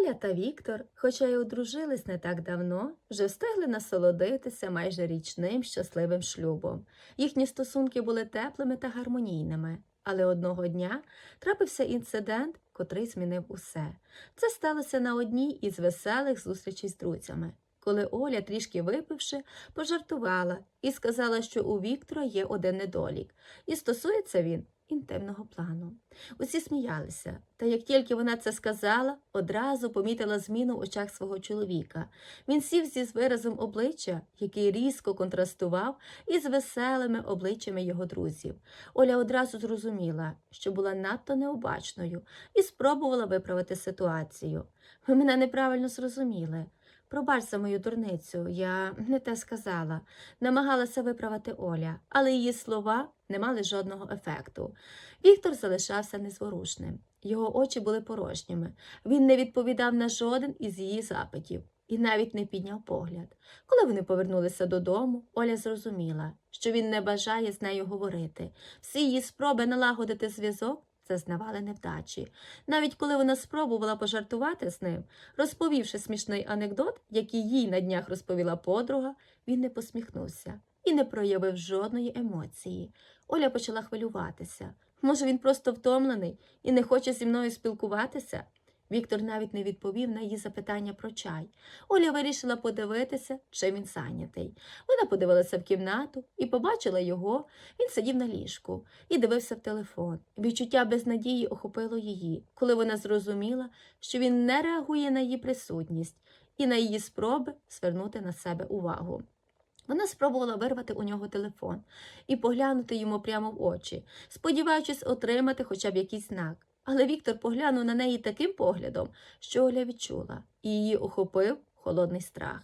Оля та Віктор, хоча й одружились не так давно, вже встигли насолодитися майже річним щасливим шлюбом. Їхні стосунки були теплими та гармонійними. Але одного дня трапився інцидент, котрий змінив усе. Це сталося на одній із веселих зустрічей з друзями, коли Оля, трішки випивши, пожартувала і сказала, що у Віктора є один недолік, і стосується він інтимного плану. Усі сміялися, та як тільки вона це сказала, одразу помітила зміну в очах свого чоловіка. Він сів зі з виразом обличчя, який різко контрастував із веселими обличчями його друзів. Оля одразу зрозуміла, що була надто необачною, і спробувала виправити ситуацію. Ви мене неправильно зрозуміли. Пробач за мою дурницю, я не те сказала. Намагалася виправити Оля, але її слова не мали жодного ефекту. Віктор залишався незворушним. Його очі були порожніми. Він не відповідав на жоден із її запитів і навіть не підняв погляд. Коли вони повернулися додому, Оля зрозуміла, що він не бажає з нею говорити. Всі її спроби налагодити зв'язок зазнавали невдачі. Навіть коли вона спробувала пожартувати з ним, розповівши смішний анекдот, який їй на днях розповіла подруга, він не посміхнувся і не проявив жодної емоції. Оля почала хвилюватися. Може, він просто втомлений і не хоче зі мною спілкуватися? Віктор навіть не відповів на її запитання про чай. Оля вирішила подивитися, чи він зайнятий. Вона подивилася в кімнату і побачила його. Він сидів на ліжку і дивився в телефон. Відчуття безнадії охопило її, коли вона зрозуміла, що він не реагує на її присутність і на її спроби звернути на себе увагу. Вона спробувала вирвати у нього телефон і поглянути йому прямо в очі, сподіваючись отримати хоча б якийсь знак. Але Віктор поглянув на неї таким поглядом, що Оля відчула, і її охопив холодний страх.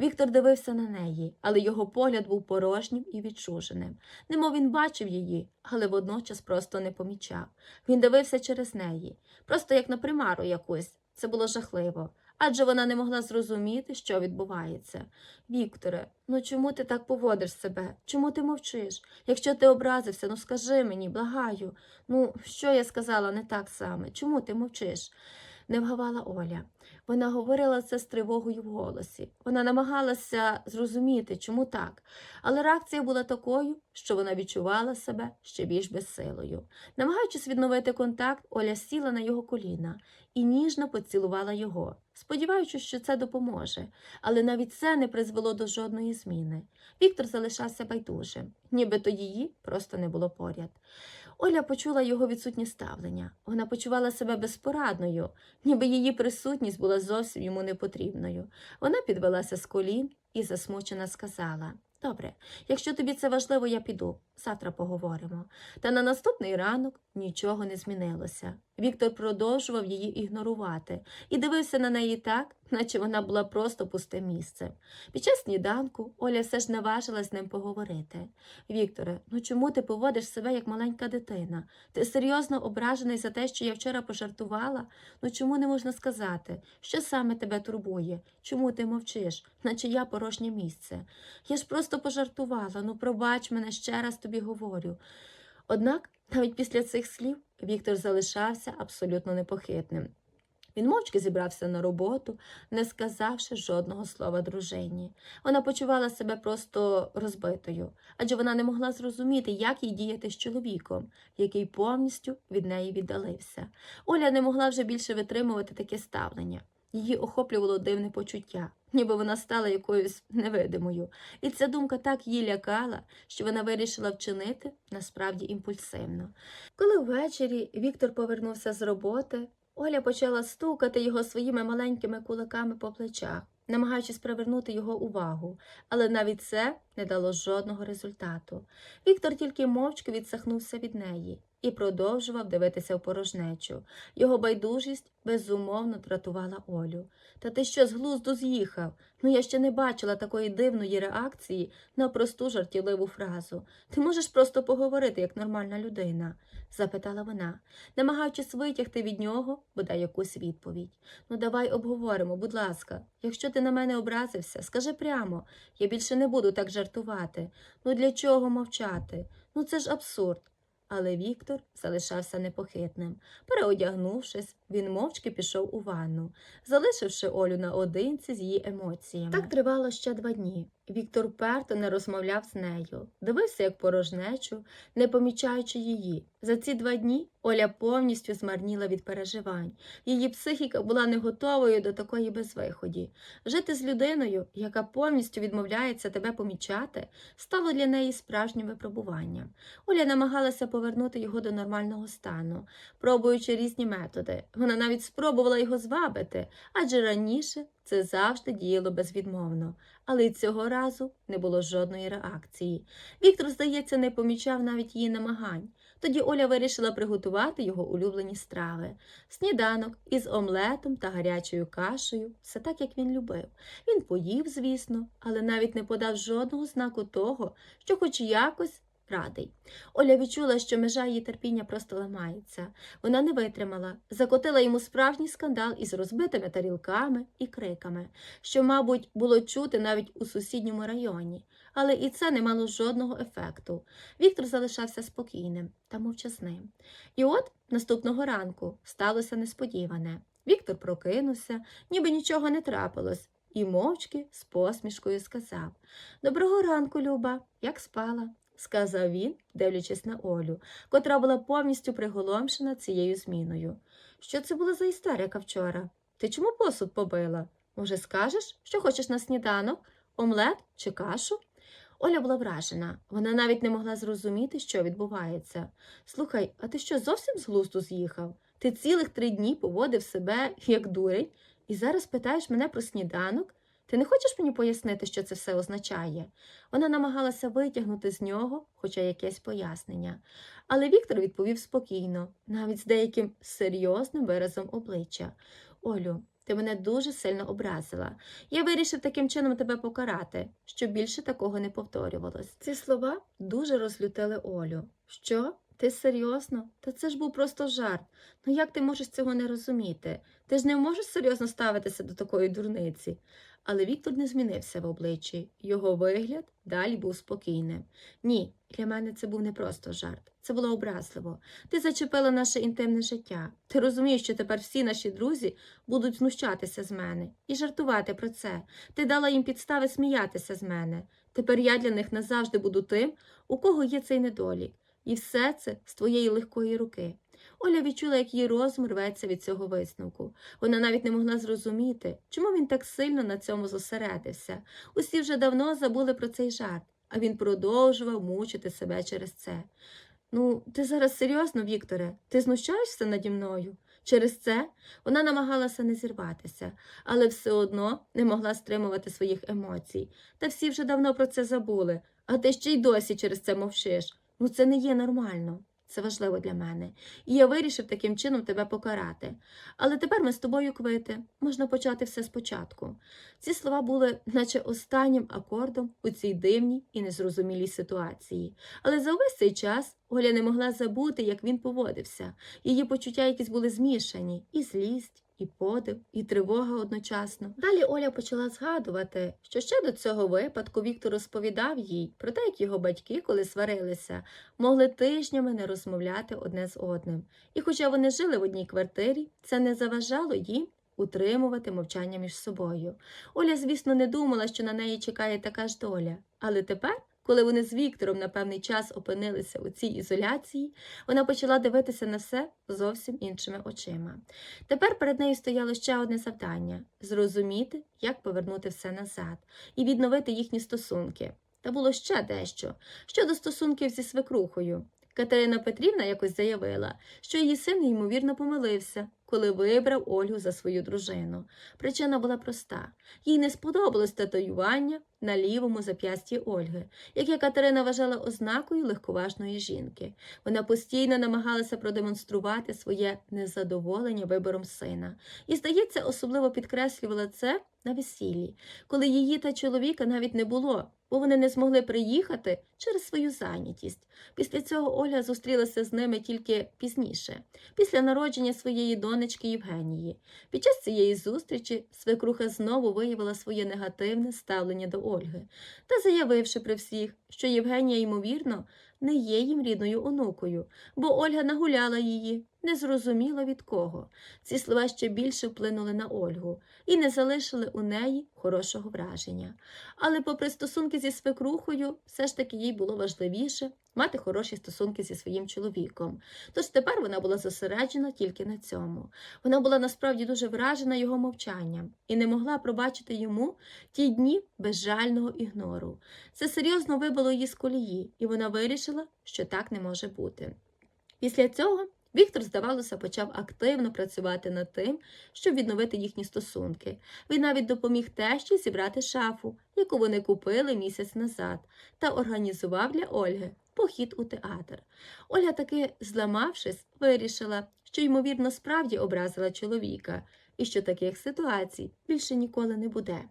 Віктор дивився на неї, але його погляд був порожнім і відчуженим. Немов він бачив її, але водночас просто не помічав. Він дивився через неї, просто як на примару якусь. Це було жахливо. Адже вона не могла зрозуміти, що відбувається. Вікторе, ну чому ти так поводиш себе? Чому ти мовчиш? Якщо ти образився, ну скажи мені, благаю. Ну, що я сказала не так саме? Чому ти мовчиш? Не вгавала Оля. Вона говорила це з тривогою в голосі. Вона намагалася зрозуміти, чому так, але реакція була такою, що вона відчувала себе ще більш безсилою. Намагаючись відновити контакт, Оля сіла на його коліна і ніжно поцілувала його, сподіваючись, що це допоможе, але навіть це не призвело до жодної зміни. Віктор залишався байдужим, нібито її просто не було поряд. Оля почула його відсутнє ставлення. Вона почувала себе безпорадною, ніби її присутність була зовсім йому непотрібною. Вона підвелася з колін і засмучена сказала Добре, якщо тобі це важливо, я піду. Завтра поговоримо. Та на наступний ранок нічого не змінилося. Віктор продовжував її ігнорувати і дивився на неї так, наче вона була просто пусте місце. Під час сніданку Оля все ж наважилась з ним поговорити. Вікторе, ну чому ти поводиш себе як маленька дитина? Ти серйозно ображений за те, що я вчора пожартувала? Ну чому не можна сказати? Що саме тебе турбує? Чому ти мовчиш, наче я порожнє місце? Я ж просто пожартувала, ну пробач мене ще раз тобі говорю. Однак, навіть після цих слів Віктор залишався абсолютно непохитним. Він мовчки зібрався на роботу, не сказавши жодного слова дружині. Вона почувала себе просто розбитою, адже вона не могла зрозуміти, як їй діяти з чоловіком, який повністю від неї віддалився. Оля не могла вже більше витримувати таке ставлення. Її охоплювало дивне почуття, ніби вона стала якоюсь невидимою. І ця думка так її лякала, що вона вирішила вчинити насправді імпульсивно. Коли ввечері Віктор повернувся з роботи, Оля почала стукати його своїми маленькими кулаками по плечах, намагаючись привернути його увагу, але навіть це не дало жодного результату. Віктор тільки мовчки відсахнувся від неї і продовжував дивитися в порожнечу. Його байдужість безумовно дратувала Олю. Та ти що з глузду з'їхав? Ну я ще не бачила такої дивної реакції на просту жартівливу фразу. Ти можеш просто поговорити як нормальна людина? запитала вона, намагаючись витягти від нього бодай якусь відповідь. Ну, давай обговоримо, будь ласка. Якщо ти на мене образився, скажи прямо, я більше не буду так жартувати. Ну для чого мовчати? Ну це ж абсурд. Але Віктор залишався непохитним. Переодягнувшись, він мовчки пішов у ванну, залишивши Олю наодинці з її емоціями. Так тривало ще два дні. Віктор перто не розмовляв з нею, дивився як порожнечу, не помічаючи її. За ці два дні Оля повністю змарніла від переживань. Її психіка була не готовою до такої безвиході. Жити з людиною, яка повністю відмовляється тебе помічати, стало для неї справжнім випробуванням. Оля намагалася повернути його до нормального стану, пробуючи різні методи. Вона навіть спробувала його звабити, адже раніше це завжди діяло безвідмовно. Але й цього разу не було жодної реакції. Віктор, здається, не помічав навіть її намагань. Тоді Оля вирішила приготувати його улюблені страви. Сніданок із омлетом та гарячою кашею, все так, як він любив. Він поїв, звісно, але навіть не подав жодного знаку того, що хоч якось радий. Оля відчула, що межа її терпіння просто ламається. Вона не витримала, закотила йому справжній скандал із розбитими тарілками і криками, що, мабуть, було чути навіть у сусідньому районі. Але і це не мало жодного ефекту. Віктор залишався спокійним та мовчазним. І от наступного ранку сталося несподіване. Віктор прокинувся, ніби нічого не трапилось, і мовчки з посмішкою сказав Доброго ранку, Люба, як спала? Сказав він, дивлячись на Олю, котра була повністю приголомшена цією зміною. Що це була за істерика вчора? Ти чому посуд побила? Може, скажеш, що хочеш на сніданок, омлет чи кашу? Оля була вражена. Вона навіть не могла зрозуміти, що відбувається. Слухай, а ти що зовсім з глузду з'їхав? Ти цілих три дні поводив себе як дурень, і зараз питаєш мене про сніданок? Ти не хочеш мені пояснити, що це все означає? Вона намагалася витягнути з нього хоча якесь пояснення. Але Віктор відповів спокійно, навіть з деяким серйозним виразом обличчя. Олю, ти мене дуже сильно образила. Я вирішив таким чином тебе покарати, щоб більше такого не повторювалось. Ці слова дуже розлютили Олю. Що? Ти серйозно? Та це ж був просто жарт. Ну як ти можеш цього не розуміти? Ти ж не можеш серйозно ставитися до такої дурниці. Але Віктор не змінився в обличчі. Його вигляд далі був спокійним. Ні, для мене це був не просто жарт. Це було образливо. Ти зачепила наше інтимне життя. Ти розумієш, що тепер всі наші друзі будуть знущатися з мене і жартувати про це. Ти дала їм підстави сміятися з мене. Тепер я для них назавжди буду тим, у кого є цей недолік. І все це з твоєї легкої руки. Оля відчула, як її розум рветься від цього висновку. Вона навіть не могла зрозуміти, чому він так сильно на цьому зосередився. Усі вже давно забули про цей жарт, а він продовжував мучити себе через це. Ну, ти зараз серйозно, Вікторе? Ти знущаєшся наді мною? Через це вона намагалася не зірватися, але все одно не могла стримувати своїх емоцій. Та всі вже давно про це забули, а ти ще й досі через це мовчиш. Ну, це не є нормально. Це важливо для мене. І я вирішив таким чином тебе покарати. Але тепер ми з тобою квити. Можна почати все спочатку. Ці слова були, наче останнім акордом у цій дивній і незрозумілій ситуації. Але за увесь цей час Оля не могла забути, як він поводився. Її почуття якісь були змішані, і злість, і подив, і тривога одночасно. Далі Оля почала згадувати, що ще до цього випадку Віктор розповідав їй про те, як його батьки, коли сварилися, могли тижнями не розмовляти одне з одним. І хоча вони жили в одній квартирі, це не заважало їм утримувати мовчання між собою. Оля, звісно, не думала, що на неї чекає така ж доля, але тепер. Коли вони з Віктором на певний час опинилися у цій ізоляції, вона почала дивитися на все зовсім іншими очима. Тепер перед нею стояло ще одне завдання зрозуміти, як повернути все назад і відновити їхні стосунки. Та було ще дещо щодо стосунків зі свекрухою. Катерина Петрівна якось заявила, що її син ймовірно помилився, коли вибрав Ольгу за свою дружину. Причина була проста: їй не сподобалось татуювання на лівому зап'ясті Ольги, яке Катерина вважала ознакою легковажної жінки. Вона постійно намагалася продемонструвати своє незадоволення вибором сина. І, здається, особливо підкреслювала це на весіллі, коли її та чоловіка навіть не було, бо вони не змогли приїхати через свою зайнятість. Після цього Ольга зустрілася з ними тільки пізніше, після народження своєї донечки Євгенії. Під час цієї зустрічі свекруха знову виявила своє негативне ставлення до Ольги та заявивши при всіх, що Євгенія, ймовірно, не є їм рідною онукою, бо Ольга нагуляла її, не зрозуміла від кого. Ці слова ще більше вплинули на Ольгу і не залишили у неї хорошого враження. Але, попри стосунки зі свекрухою, все ж таки їй було важливіше мати хороші стосунки зі своїм чоловіком. Тож тепер вона була зосереджена тільки на цьому. Вона була насправді дуже вражена його мовчанням і не могла пробачити йому ті дні безжального ігнору. Це серйозно вибило її з колії, і вона вирішила, що так не може бути. Після цього Віктор, здавалося, почав активно працювати над тим, щоб відновити їхні стосунки. Він навіть допоміг тещі зібрати шафу, яку вони купили місяць назад, та організував для Ольги похід у театр. Ольга таки, зламавшись, вирішила, що, ймовірно, справді образила чоловіка, і що таких ситуацій більше ніколи не буде.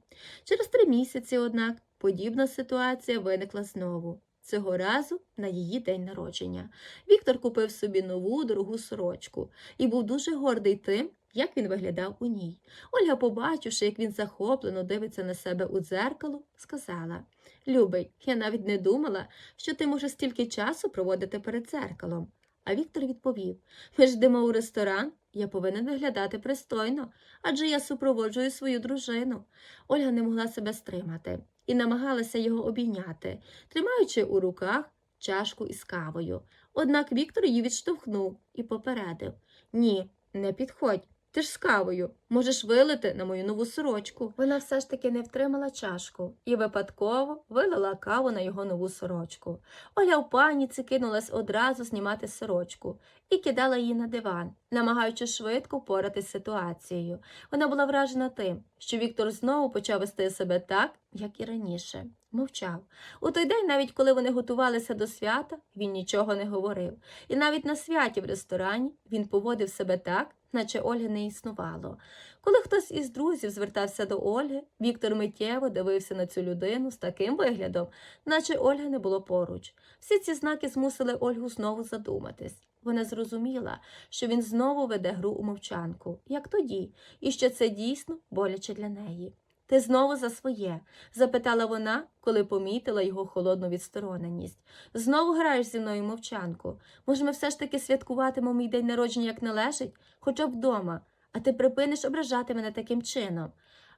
Через три місяці, однак, подібна ситуація виникла знову. Цього разу на її день народження. Віктор купив собі нову дорогу сорочку і був дуже гордий тим, як він виглядав у ній. Ольга, побачивши, як він захоплено дивиться на себе у дзеркало, сказала Любий, я навіть не думала, що ти можеш стільки часу проводити перед дзеркалом. А Віктор відповів Ми ж йдемо у ресторан, я повинен виглядати пристойно, адже я супроводжую свою дружину. Ольга не могла себе стримати і намагалася його обійняти, тримаючи у руках чашку із кавою. Однак Віктор її відштовхнув і попередив Ні, не підходь. Ти ж з кавою, можеш вилити на мою нову сорочку. Вона все ж таки не втримала чашку і випадково вилила каву на його нову сорочку. Оля в паніці кинулась одразу знімати сорочку і кидала її на диван, намагаючись швидко впоратись з ситуацією. Вона була вражена тим, що Віктор знову почав вести себе так, як і раніше. Мовчав. У той день, навіть коли вони готувалися до свята, він нічого не говорив. І навіть на святі в ресторані він поводив себе так, наче Ольги не існувало. Коли хтось із друзів звертався до Ольги, Віктор миттєво дивився на цю людину з таким виглядом, наче Ольги не було поруч. Всі ці знаки змусили Ольгу знову задуматись. Вона зрозуміла, що він знову веде гру у мовчанку, як тоді, і що це дійсно боляче для неї. Ти знову за своє? запитала вона, коли помітила його холодну відстороненість. Знову граєш зі мною мовчанку. Може, ми все ж таки святкуватимемо мій день народження як належить, хоча б вдома, а ти припиниш ображати мене таким чином.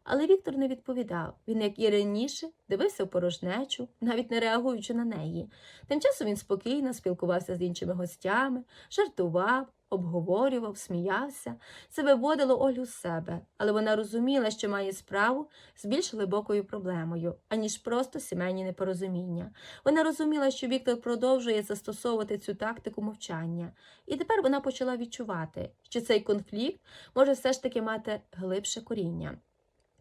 Але Віктор не відповідав. Він, як і раніше, дивився в порожнечу, навіть не реагуючи на неї. Тим часом він спокійно спілкувався з іншими гостями, жартував, обговорював, сміявся. Це виводило Олю з себе, але вона розуміла, що має справу з більш глибокою проблемою, аніж просто сімейні непорозуміння. Вона розуміла, що Віктор продовжує застосовувати цю тактику мовчання, і тепер вона почала відчувати, що цей конфлікт може все ж таки мати глибше коріння.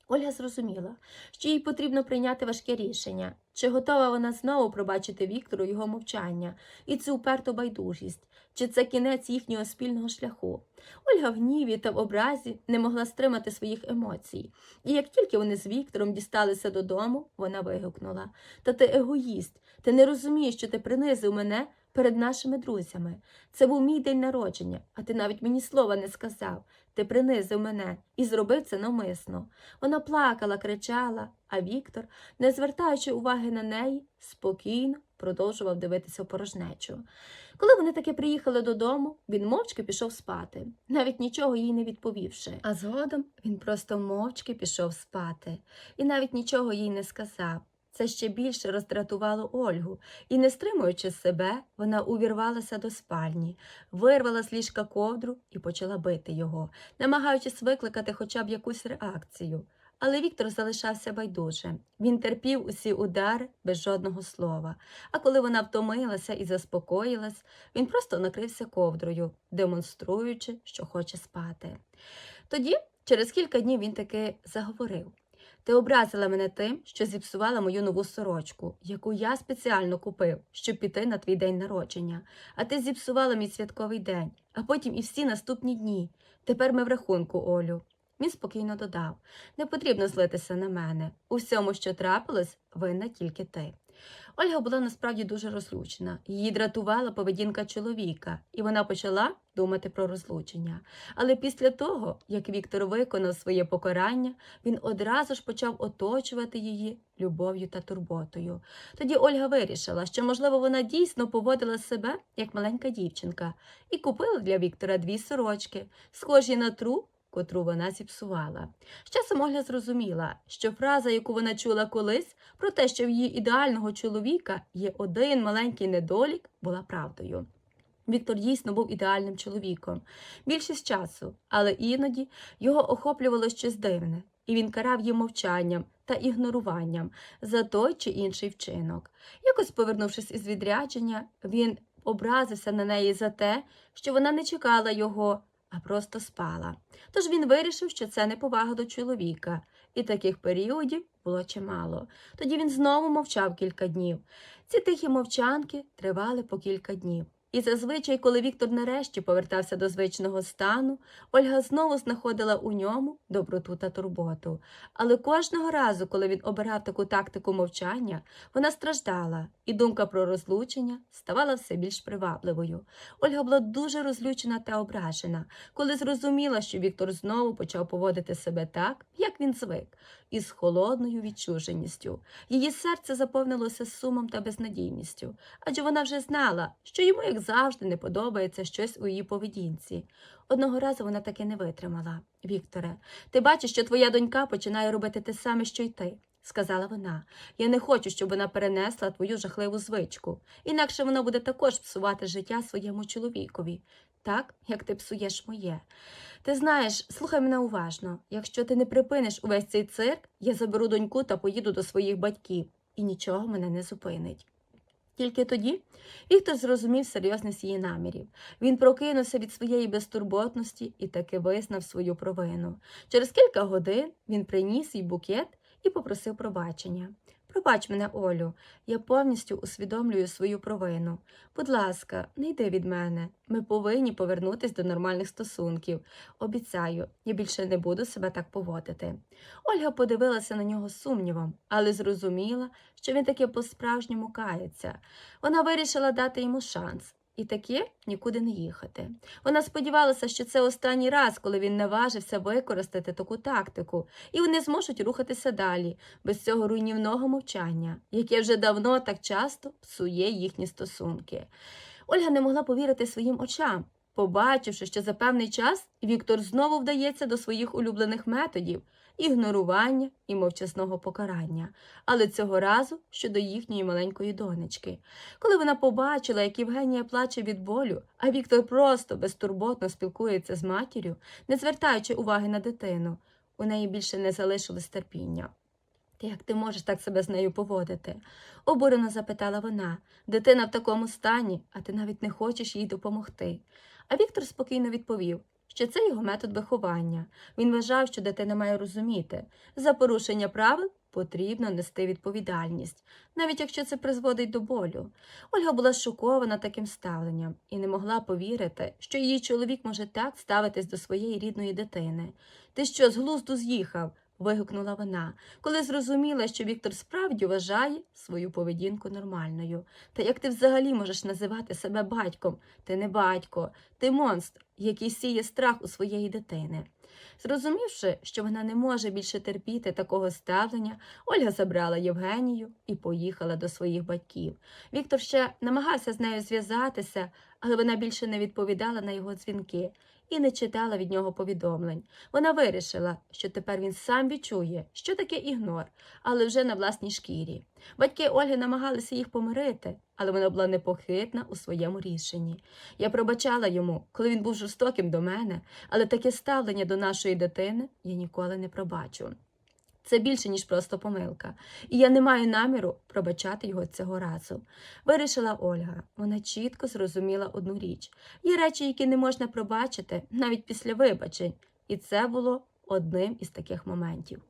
Ольга зрозуміла, що їй потрібно прийняти важке рішення, чи готова вона знову пробачити Віктору його мовчання і цю уперту байдужість, чи це кінець їхнього спільного шляху. Ольга в гніві та в образі не могла стримати своїх емоцій, і як тільки вони з Віктором дісталися додому, вона вигукнула. Та ти егоїст, ти не розумієш, що ти принизив мене перед нашими друзями. Це був мій день народження, а ти навіть мені слова не сказав. Ти принизив мене і зробив це навмисно. Вона плакала, кричала, а Віктор, не звертаючи уваги на неї, спокійно продовжував дивитися в порожнечу. Коли вони таки приїхали додому, він мовчки пішов спати, навіть нічого їй не відповівши. А згодом він просто мовчки пішов спати і навіть нічого їй не сказав. Це ще більше роздратувало Ольгу, і, не стримуючи себе, вона увірвалася до спальні, вирвала з ліжка ковдру і почала бити його, намагаючись викликати хоча б якусь реакцію. Але Віктор залишався байдужим. Він терпів усі удари без жодного слова. А коли вона втомилася і заспокоїлась, він просто накрився ковдрою, демонструючи, що хоче спати. Тоді, через кілька днів, він таки заговорив. Ти образила мене тим, що зіпсувала мою нову сорочку, яку я спеціально купив, щоб піти на твій день народження. А ти зіпсувала мій святковий день, а потім і всі наступні дні. Тепер ми в рахунку, Олю. Він спокійно додав не потрібно злитися на мене. У всьому, що трапилось, винна тільки ти. Ольга була насправді дуже розлучена. Її дратувала поведінка чоловіка, і вона почала думати про розлучення. Але після того, як Віктор виконав своє покарання, він одразу ж почав оточувати її любов'ю та турботою. Тоді Ольга вирішила, що, можливо, вона дійсно поводила себе як маленька дівчинка, і купила для Віктора дві сорочки, схожі на тру, котру вона зіпсувала. З часом Ольга зрозуміла, що фраза, яку вона чула колись, про те, що в її ідеального чоловіка є один маленький недолік, була правдою. Віктор дійсно був ідеальним чоловіком більшість часу, але іноді його охоплювало щось дивне, і він карав її мовчанням та ігноруванням за той чи інший вчинок. Якось, повернувшись із відрядження, він образився на неї за те, що вона не чекала його, а просто спала. Тож він вирішив, що це неповага до чоловіка, і таких періодів було чимало. Тоді він знову мовчав кілька днів. Ці тихі мовчанки тривали по кілька днів. І зазвичай, коли Віктор нарешті повертався до звичного стану, Ольга знову знаходила у ньому доброту та турботу. Але кожного разу, коли він обирав таку тактику мовчання, вона страждала, і думка про розлучення ставала все більш привабливою. Ольга була дуже розлючена та ображена, коли зрозуміла, що Віктор знову почав поводити себе так, як він звик, із холодною відчуженістю. Її серце заповнилося сумом та безнадійністю, адже вона вже знала, що йому, як завжди, не подобається щось у її поведінці. Одного разу вона таки не витримала. Вікторе, ти бачиш, що твоя донька починає робити те саме, що й ти. Сказала вона, я не хочу, щоб вона перенесла твою жахливу звичку, інакше вона буде також псувати життя своєму чоловікові, так, як ти псуєш моє. Ти знаєш, слухай мене уважно. Якщо ти не припиниш увесь цей цирк, я заберу доньку та поїду до своїх батьків, і нічого мене не зупинить. Тільки тоді Віктор зрозумів серйозність її намірів. Він прокинувся від своєї безтурботності і таки визнав свою провину. Через кілька годин він приніс їй букет і попросив пробачення. Пробач мене, Олю, я повністю усвідомлюю свою провину. Будь ласка, не йди від мене. Ми повинні повернутися до нормальних стосунків. Обіцяю, я більше не буду себе так поводити. Ольга подивилася на нього сумнівом, але зрозуміла, що він таки по-справжньому кається. Вона вирішила дати йому шанс. І таке нікуди не їхати. Вона сподівалася, що це останній раз, коли він наважився використати таку тактику, і вони зможуть рухатися далі, без цього руйнівного мовчання, яке вже давно так часто псує їхні стосунки. Ольга не могла повірити своїм очам, побачивши, що за певний час Віктор знову вдається до своїх улюблених методів ігнорування і мовчасного покарання, але цього разу щодо їхньої маленької донечки. Коли вона побачила, як Євгенія плаче від болю, а Віктор просто безтурботно спілкується з матір'ю, не звертаючи уваги на дитину, у неї більше не залишилось терпіння. Та як ти можеш так себе з нею поводити? обурено запитала вона. Дитина в такому стані, а ти навіть не хочеш їй допомогти. А Віктор спокійно відповів, що це його метод виховання. Він вважав, що дитина має розуміти, за порушення правил потрібно нести відповідальність, навіть якщо це призводить до болю. Ольга була шокована таким ставленням і не могла повірити, що її чоловік може так ставитись до своєї рідної дитини. Ти що, з глузду з'їхав? Вигукнула вона, коли зрозуміла, що Віктор справді вважає свою поведінку нормальною. Та як ти взагалі можеш називати себе батьком? Ти не батько, ти монстр, який сіє страх у своєї дитини. Зрозумівши, що вона не може більше терпіти такого ставлення, Ольга забрала Євгенію і поїхала до своїх батьків. Віктор ще намагався з нею зв'язатися, але вона більше не відповідала на його дзвінки і не читала від нього повідомлень. Вона вирішила, що тепер він сам відчує, що таке ігнор, але вже на власній шкірі. Батьки Ольги намагалися їх помирити, але вона була непохитна у своєму рішенні. Я пробачала йому, коли він був жорстоким до мене, але таке ставлення до нашої дитини я ніколи не пробачу. Це більше, ніж просто помилка, і я не маю наміру пробачати його цього разу. Вирішила Ольга. Вона чітко зрозуміла одну річ: є речі, які не можна пробачити навіть після вибачень, і це було одним із таких моментів.